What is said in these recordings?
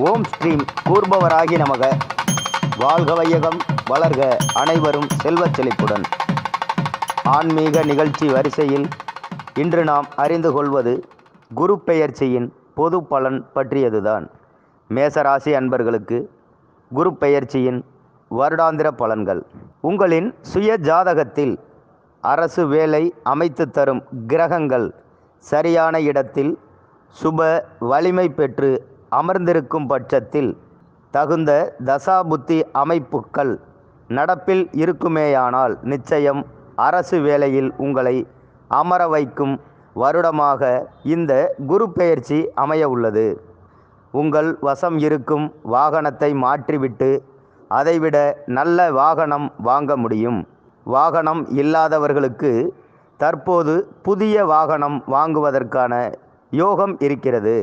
ஓம் ஸ்ரீம் கூர்பவராகி நமக. வாழ்க வையகம் வளர்க அனைவரும் செல்வச் செழிப்புடன். ஆன்மீக நிகழ்ச்சி வரிசையில் இன்று நாம் அறிந்து கொள்வது குரு பெயர்ச்சியின் பொது பலன் பற்றியதுதான். மேசராசி அன்பர்களுக்கு குரு பெயர்ச்சியின் வருடாந்திர பலன்கள். உங்களின் சுய ஜாதகத்தில் அரசு வேலை அமைத்து தரும் கிரகங்கள் சரியான இடத்தில் சுப வலிமை பெற்று அமர்ந்திருக்கும் பட்சத்தில் தகுந்த தசாபுத்தி அமைப்புக்கள் நடப்பில் இருக்குமேயானால் நிச்சயம் அரசு வேலையில் உங்களை அமர வைக்கும் வருடமாக இந்த குரு பெயர்ச்சி அமைய உள்ளது. உங்கள் வசம் இருக்கும் வாகனத்தை மாற்றிவிட்டு அதைவிட நல்ல வாகனம் வாங்க முடியும். வாகனம் இல்லாதவர்களுக்கு தற்போது புதிய வாகனம் வாங்குவதற்கான யோகம் இருக்கிறது.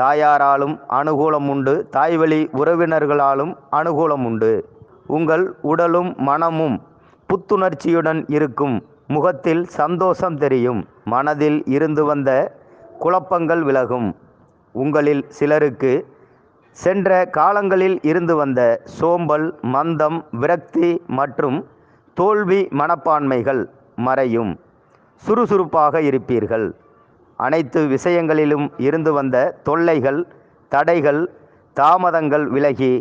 தாயாராலும் அனுகூலம் உண்டு தாய்வழி உறவினர்களாலும் அனுகூலம் உண்டு உங்கள் உடலும் மனமும் புத்துணர்ச்சியுடன் இருக்கும். முகத்தில் சந்தோஷம் தெரியும். மனதில் இருந்து வந்த குழப்பங்கள் விலகும். உங்களில் சிலருக்கு சென்ற காலங்களில் இருந்து வந்த சோம்பல் மந்தம் விரக்தி மற்றும் தோல்வி மனப்பான்மைகள் மறையும். சுறுசுறுப்பாக இருப்பீர்கள். அனைத்து விஷயங்களிலும் இருந்து வந்த தொல்லைகள் தடைகள் தாமதங்கள் விலகி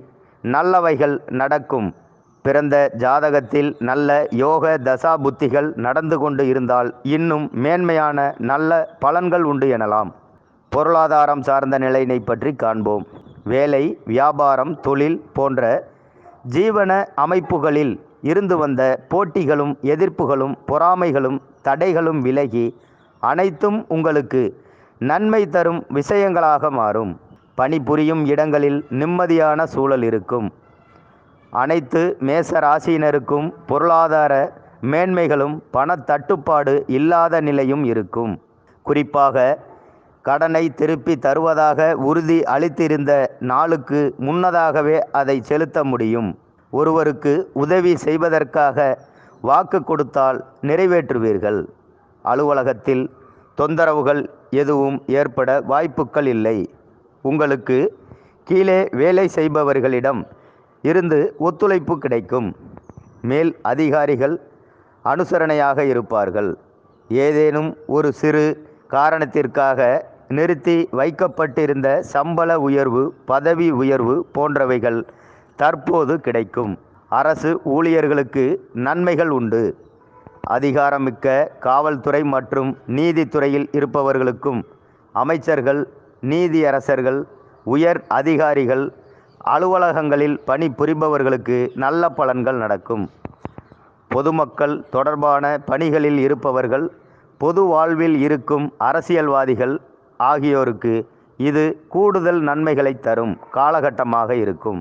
நல்லவைகள் நடக்கும். பிறந்த ஜாதகத்தில் நல்ல யோக தசா புத்திகள் நடந்து கொண்டு இருந்தால் இன்னும் மேன்மையான நல்ல பலன்கள் உண்டு எனலாம். பொருளாதாரம் சார்ந்த நிலையினை பற்றி காண்போம். வேலை வியாபாரம் தொழில் போன்ற ஜீவன அமைப்புகளில் இருந்து வந்த போட்டிகளும் எதிர்ப்புகளும் பொறாமைகளும் தடைகளும் விலகி அனைத்தும் உங்களுக்கு நன்மை தரும் விஷயங்களாக மாறும். பணிபுரியும் இடங்களில் நிம்மதியான சூழல் இருக்கும். அனைத்து மேச ராசியினருக்கும் பொருளாதார மேன்மைகளும் பணத்தட்டுப்பாடு இல்லாத நிலையும் இருக்கும். குறிப்பாக கடனை திருப்பி தருவதாக உறுதி அளித்திருந்த நாளுக்கு முன்னதாகவே அதை செலுத்த முடியும். ஒருவருக்கு உதவி செய்வதற்காக வாக்கு கொடுத்தால் நிறைவேற்றுவீர்கள். அலுவலகத்தில் தொந்தரவுகள் எதுவும் ஏற்பட வாய்ப்புகள் இல்லை. உங்களுக்கு கீழே வேலை செய்பவர்களிடம் இருந்து ஒத்துழைப்பு கிடைக்கும். மேல் அதிகாரிகள் அனுசரணையாக இருப்பார்கள். ஏதேனும் ஒரு சிறு காரணத்திற்காக நிறுத்தி வைக்கப்பட்டிருந்த சம்பள உயர்வு பதவி உயர்வு போன்றவைகள் தற்போது கிடைக்கும். அரசு ஊழியர்களுக்கு நன்மைகள் உண்டு. அதிகாரமிக்க காவல்துறை மற்றும் நீதித்துறையில் இருப்பவர்களுக்கும் அமைச்சர்கள் நீதியரசர்கள் உயர் அதிகாரிகள் அலுவலகங்களில் பணிபுரிபவர்களுக்கு நல்ல பலன்கள் நடக்கும். பொதுமக்கள் தொடர்பான பணிகளில் இருப்பவர்கள் பொது வாழ்வில் இருக்கும் அரசியல்வாதிகள் ஆகியோருக்கு இது கூடுதல் நன்மைகளை தரும் காலகட்டமாக இருக்கும்.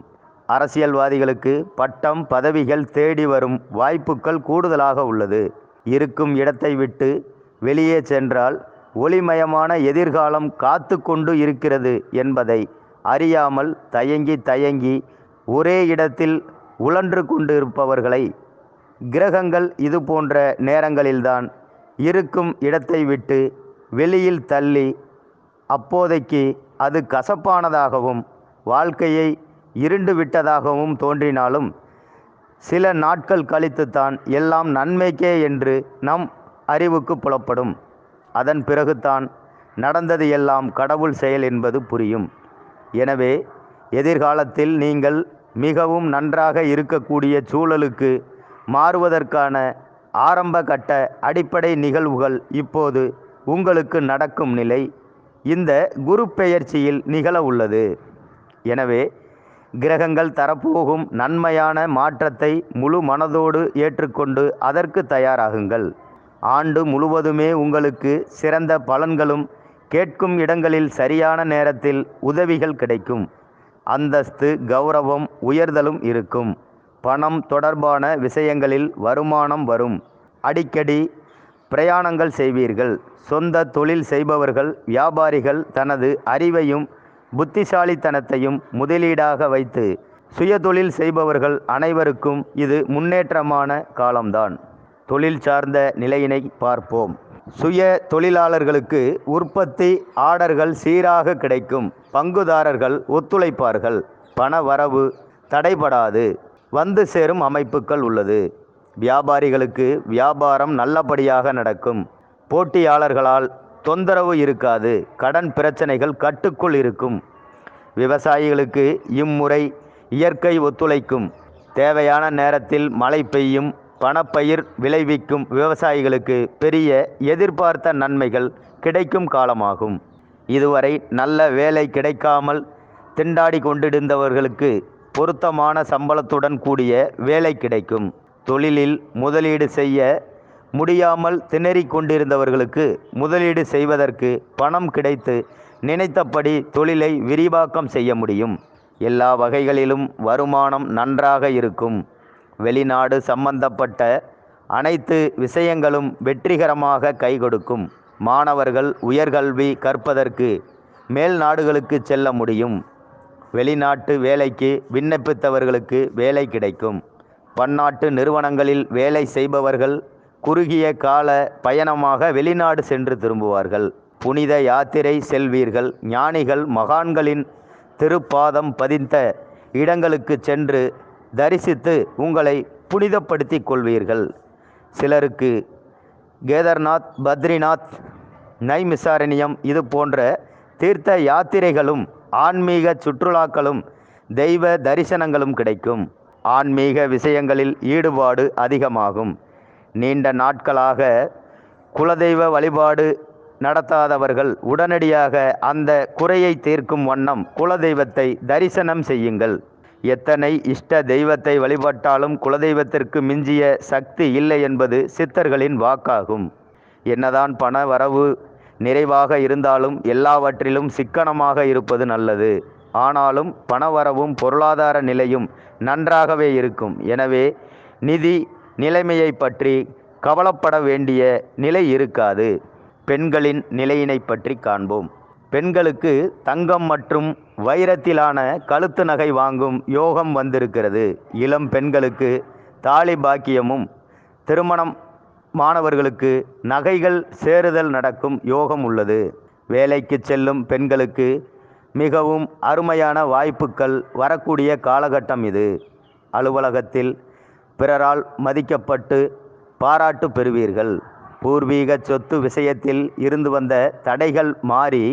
அரசியல்வாதிகளுக்கு பட்டம் பதவிகள் தேடி வரும் வாய்ப்புகள் கூடுதலாக உள்ளது. இருக்கும் இடத்தை விட்டு வெளியே சென்றால் ஒளிமயமான எதிர்காலம் காத்து கொண்டு இருக்கிறது என்பதை அறியாமல் தயங்கி தயங்கி ஒரே இடத்தில் உழன்று கொண்டு இருப்பவர்களை கிரகங்கள் இது போன்ற நேரங்களில்தான் இருக்கும் இடத்தை விட்டு வெளியில் தள்ளி அப்போதைக்கு அது கசப்பானதாகவும் வாழ்க்கையை இருண்டு விட்டதாகவும் தோன்றினாலும் சில நாட்கள் கழித்துத்தான் எல்லாம் நன்மைக்கே என்று நம் அறிவுக்கு புலப்படும். அதன் பிறகுதான் நடந்தது எல்லாம் கடவுள் செயல் என்பது புரியும். எனவே எதிர்காலத்தில் நீங்கள் மிகவும் நன்றாக இருக்கக்கூடிய சூழலுக்கு மாறுவதற்கான ஆரம்ப கட்ட அடிப்படை நிகழ்வுகள் இப்போது உங்களுக்கு நடக்கும் நிலை இந்த குரு பெயர்ச்சியில் நிகழ உள்ளது. எனவே கிரகங்கள் தரப்போகும் நன்மையான மாற்றத்தை முழு மனதோடு ஏற்றுக்கொண்டு அதற்கு தயாராகுங்கள். ஆண்டு முழுவதுமே உங்களுக்கு சிறந்த பலன்களும் கேட்கும் இடங்களில் சரியான நேரத்தில் உதவிகள் கிடைக்கும். அந்தஸ்து கௌரவம் உயர்தலும் இருக்கும். பணம் தொடர்பான விஷயங்களில் வருமானம் வரும். அடிக்கடி பிரயாணங்கள் செய்வீர்கள். சொந்த தொழில் செய்பவர்கள் வியாபாரிகள் தனது அறிவையும் புத்திசாலித்தனத்தையும் முதலீடாக வைத்து சுயதொழில் செய்பவர்கள் அனைவருக்கும் இது முன்னேற்றமான காலம்தான். தொழில் சார்ந்த நிலையினை பார்ப்போம். சுய தொழிலாளர்களுக்கு உற்பத்தி ஆர்டர்கள் சீராக கிடைக்கும். பங்குதாரர்கள் ஒத்துழைப்பார்கள். பண வரவு தடைபடாது. வந்து சேரும் அமைப்புகள் உள்ளது. வியாபாரிகளுக்கு வியாபாரம் நல்லபடியாக நடக்கும். போட்டியாளர்களால் தொந்தரவு இருக்காது. கடன் பிரச்சனைகள் கட்டுக்குள் இருக்கும். விவசாயிகளுக்கு இம்முறை இயற்கை ஒத்துழைக்கும். தேவையான நேரத்தில் மழை பெய்யும் பணப்பயிர் விளைவிக்கும் விவசாயிகளுக்கு பெரிய எதிர்பார்த்த நன்மைகள் கிடைக்கும் காலமாகும். இதுவரை நல்ல வேலை கிடைக்காமல் திண்டாடி கொண்டிருந்தவர்களுக்கு பொருத்தமான சம்பளத்துடன் கூடிய வேலை கிடைக்கும். தொழிலில் முதலீடு செய்ய முடியாமல் திணறிக் கொண்டிருந்தவர்களுக்கு முதலீடு செய்வதற்கு பணம் கிடைத்து நினைத்தபடி தொழிலை விரிவாக்கம் செய்ய முடியும். எல்லா வகைகளிலும் வருமானம் நன்றாக இருக்கும். வெளிநாடு சம்பந்தப்பட்ட அனைத்து விஷயங்களும் வெற்றிகரமாக கை கொடுக்கும் மாணவர்கள் உயர்கல்வி கற்பதற்கு மேல் நாடுகளுக்கு செல்ல முடியும். வெளிநாட்டு வேலைக்கு விண்ணப்பித்தவர்களுக்கு வேலை கிடைக்கும். பன்னாட்டு நிறுவனங்களில் வேலை செய்பவர்கள் குறுகிய கால பயணமாக வெளிநாடு சென்று திரும்புவார்கள். புனித யாத்திரை செல்வீர்கள். ஞானிகள் மகான்களின் திருப்பாதம் பதிந்த இடங்களுக்கு சென்று தரிசித்து உங்களை புனிதப்படுத்திக் கொள்வீர்கள். சிலருக்கு கேதார்நாத் பத்ரிநாத் நைமிசாரண்யம் இது போன்ற தீர்த்த யாத்திரைகளும் ஆன்மீக சுற்றுலாக்களும் தெய்வ தரிசனங்களும் கிடைக்கும். ஆன்மீக விஷயங்களில் ஈடுபாடு அதிகமாகும். நீண்ட நாட்களாக குலதெய்வ வழிபாடு நடத்தாதவர்கள் உடனடியாக அந்த குறையை தீர்க்கும் வண்ணம் குலதெய்வத்தை தரிசனம் செய்யுங்கள். எத்தனை இஷ்ட தெய்வத்தை வழிபட்டாலும் குலதெய்வத்திற்கு மிஞ்சிய சக்தி இல்லை என்பது சித்தர்களின் வாக்காகும். என்னதான் பண வரவு நிறைவாக இருந்தாலும் எல்லாவற்றிலும் சிக்கனமாக இருப்பது நல்லது. ஆனாலும் பணவரவும் பொருளாதார நிலையும் நன்றாகவே இருக்கும். எனவே நிதி நிலைமையை பற்றி கவலைப்பட வேண்டிய நிலை இருக்காது. பெண்களின் நிலையினை பற்றி காண்போம். பெண்களுக்கு தங்கம் மற்றும் வைரத்திலான கழுத்து நகை வாங்கும் யோகம் வந்திருக்கிறது. இளம் பெண்களுக்கு தாலி பாக்கியமும் திருமணம் மாணவர்களுக்கு நகைகள் சேருதல் நடக்கும் யோகம் உள்ளது. வேலைக்கு செல்லும் பெண்களுக்கு மிகவும் அருமையான வாய்ப்புகள் வரக்கூடிய காலகட்டம் இது. அலுவலகத்தில் பிறரால் மதிக்கப்பட்டு பாராட்டு பெறுவீர்கள். பூர்வீக சொத்து விஷயத்தில் இருந்து வந்த தடைகள் மாறி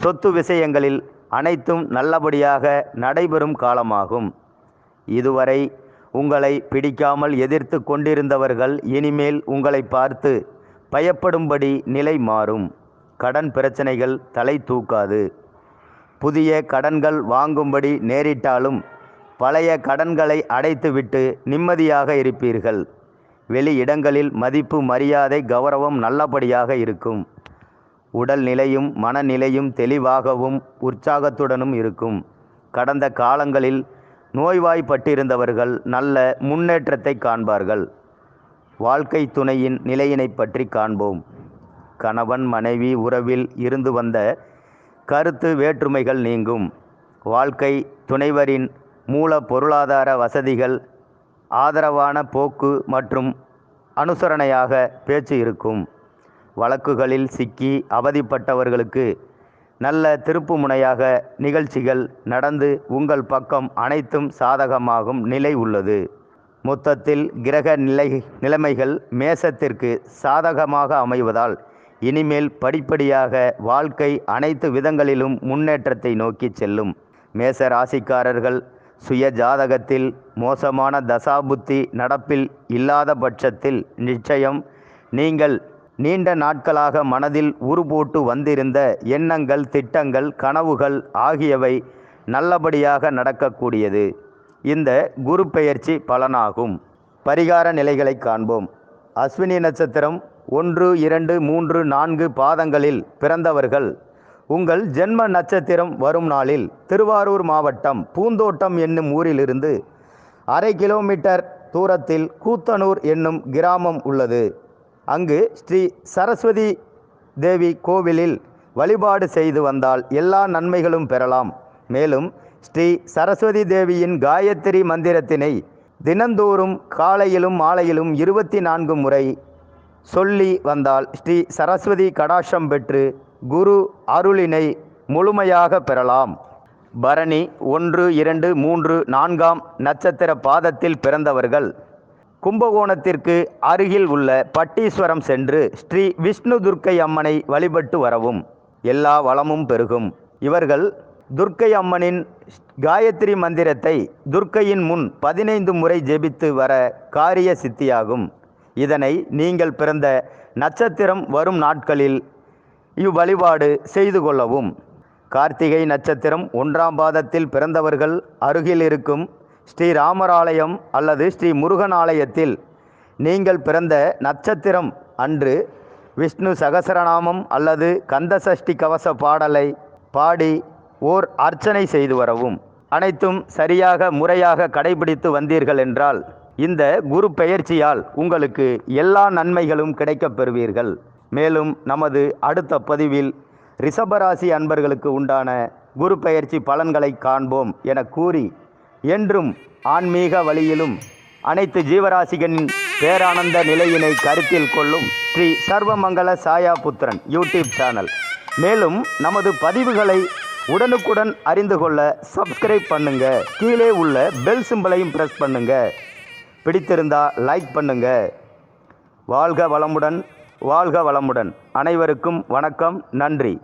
சொத்து விஷயங்களில் அனைத்தும் நல்லபடியாக நடைபெறும் காலமாகும். இதுவரை உங்களை பிடிக்காமல் எதிர்த்து கொண்டிருந்தவர்கள் இனிமேல் உங்களை பார்த்து பயப்படும்படி நிலை மாறும். கடன் பிரச்சனைகள் தலை தூக்காது. புதிய கடன்கள் வாங்கும்படி நேரிட்டாலும் பழைய கடன்களை அடைத்துவிட்டு நிம்மதியாக இருப்பீர்கள். வெளி இடங்களில் மதிப்பு மரியாதை கௌரவம் நல்லபடியாக இருக்கும். உடல் நிலையும் மனநிலையும் தெளிவாகவும் உற்சாகத்துடனும் இருக்கும். கடந்த காலங்களில் நோய்வாய்ப்பட்டிருந்தவர்கள் நல்ல முன்னேற்றத்தை காண்பார்கள். வாழ்க்கை துணையின் நிலையினை பற்றி காண்போம். கணவன் மனைவி உறவில் இருந்து வந்த கருத்து வேற்றுமைகள் நீங்கும். வாழ்க்கை துணைவரின் மூல பொருளாதார வசதிகள் ஆதரவான போக்கு மற்றும் அனுசரணையாக பேச்சு இருக்கும். வழக்குகளில் சிக்கி அவதிப்பட்டவர்களுக்கு நல்ல திருப்புமுனையாக நிகழ்ச்சிகள் நடந்து உங்கள் பக்கம் அனைத்தும் சாதகமாகும் நிலை உள்ளது. மொத்தத்தில் கிரக நிலை நிலைமைகள் மேசத்திற்கு சாதகமாக அமைவதால் இனிமேல் படிப்படியாக வாழ்க்கை அனைத்து விதங்களிலும் முன்னேற்றத்தை நோக்கி செல்லும். மேச ராசிக்காரர்கள் சுய ஜாதகத்தில் மோசமான தசாபுத்தி நடப்பில் இல்லாத பட்சத்தில் நிச்சயம் நீங்கள் நீண்ட நாட்களாக மனதில் உருபோட்டு வந்திருந்த எண்ணங்கள் திட்டங்கள் கனவுகள் ஆகியவை நல்லபடியாக நடக்கக்கூடியது. இந்த குரு பெயர்ச்சி பலனாகும். பரிகார நிலைகளை காண்போம். அஸ்வினி நட்சத்திரம் ஒன்று இரண்டு மூன்று நான்கு பாதங்களில் பிறந்தவர்கள் உங்கள் ஜென்ம நட்சத்திரம் வரும் நாளில் திருவாரூர் மாவட்டம் பூந்தோட்டம் என்னும் ஊரிலிருந்து அரை கிலோமீட்டர் தூரத்தில் கூத்தனூர் என்னும் கிராமம் உள்ளது. அங்கு ஸ்ரீ சரஸ்வதி தேவி கோவிலில் வழிபாடு செய்து வந்தால் எல்லா நன்மைகளும் பெறலாம். மேலும் ஸ்ரீ சரஸ்வதி தேவியின் காயத்ரி மந்திரத்தினை தினந்தோறும் காலையிலும் மாலையிலும் இருபத்தி நான்கு முறை சொல்லி வந்தால் ஸ்ரீ சரஸ்வதி கடாட்சம் பெற்று குரு அருளினை முழுமையாக பெறலாம். பரணி ஒன்று இரண்டு மூன்று நான்காம் நட்சத்திர பாதத்தில் பிறந்தவர்கள். கும்பகோணத்திற்கு அருகில் உள்ள பட்டீஸ்வரம் சென்று ஸ்ரீ விஷ்ணு துர்க்கை அம்மனை வழிபட்டு வரவும். எல்லா வளமும் பெருகும். இவர்கள் துர்க்கை அம்மனின் காயத்ரி மந்திரத்தை துர்க்கையின் முன் பதினைந்து முறை ஜெபித்து வர காரிய சித்தியாகும். இதனை நீங்கள் பிறந்த நட்சத்திரம் வரும் நாட்களில் இவ்வழிபாடு செய்து கொள்ளவும். கார்த்திகை நட்சத்திரம் ஒன்றாம் பாதத்தில் பிறந்தவர்கள் அருகில் இருக்கும் ஸ்ரீராமராலயம் அல்லது ஸ்ரீ முருகன் ஆலயத்தில் நீங்கள் பிறந்த நட்சத்திரம் அன்று விஷ்ணு சகசரநாமம் அல்லது கந்தசஷ்டி கவச பாடலை பாடி ஓர் அர்ச்சனை செய்து வரவும். அனைத்தும் சரியாக முறையாக கடைபிடித்து வந்தீர்கள் என்றால் இந்த குரு பெயர்ச்சியால் உங்களுக்கு எல்லா நன்மைகளும் கிடைக்கப் பெறுவீர்கள். மேலும் நமது அடுத்த பதிவில் ரிஷபராசி அன்பர்களுக்கு உண்டான குரு பெயர்ச்சி பலன்களை காண்போம் என கூறி என்றும் ஆன்மீக வழியிலும் அனைத்து ஜீவராசிகளின் பேரானந்த நிலையினை கருத்தில் கொள்ளும் ஸ்ரீ சர்வமங்கல சாயா புத்திரன் யூடியூப் சேனல். மேலும் நமது பதிவுகளை உடனுக்குடன் அறிந்து கொள்ள சப்ஸ்கிரைப் பண்ணுங்க. கீழே உள்ள பெல் சிம்பலையும் ப்ரெஸ் பண்ணுங்க. பிடித்திருந்தா லைக் பண்ணுங்க. வாழ்க வளமுடன். வாழ்க வளமுடன். அனைவருக்கும் வணக்கம் நன்றி.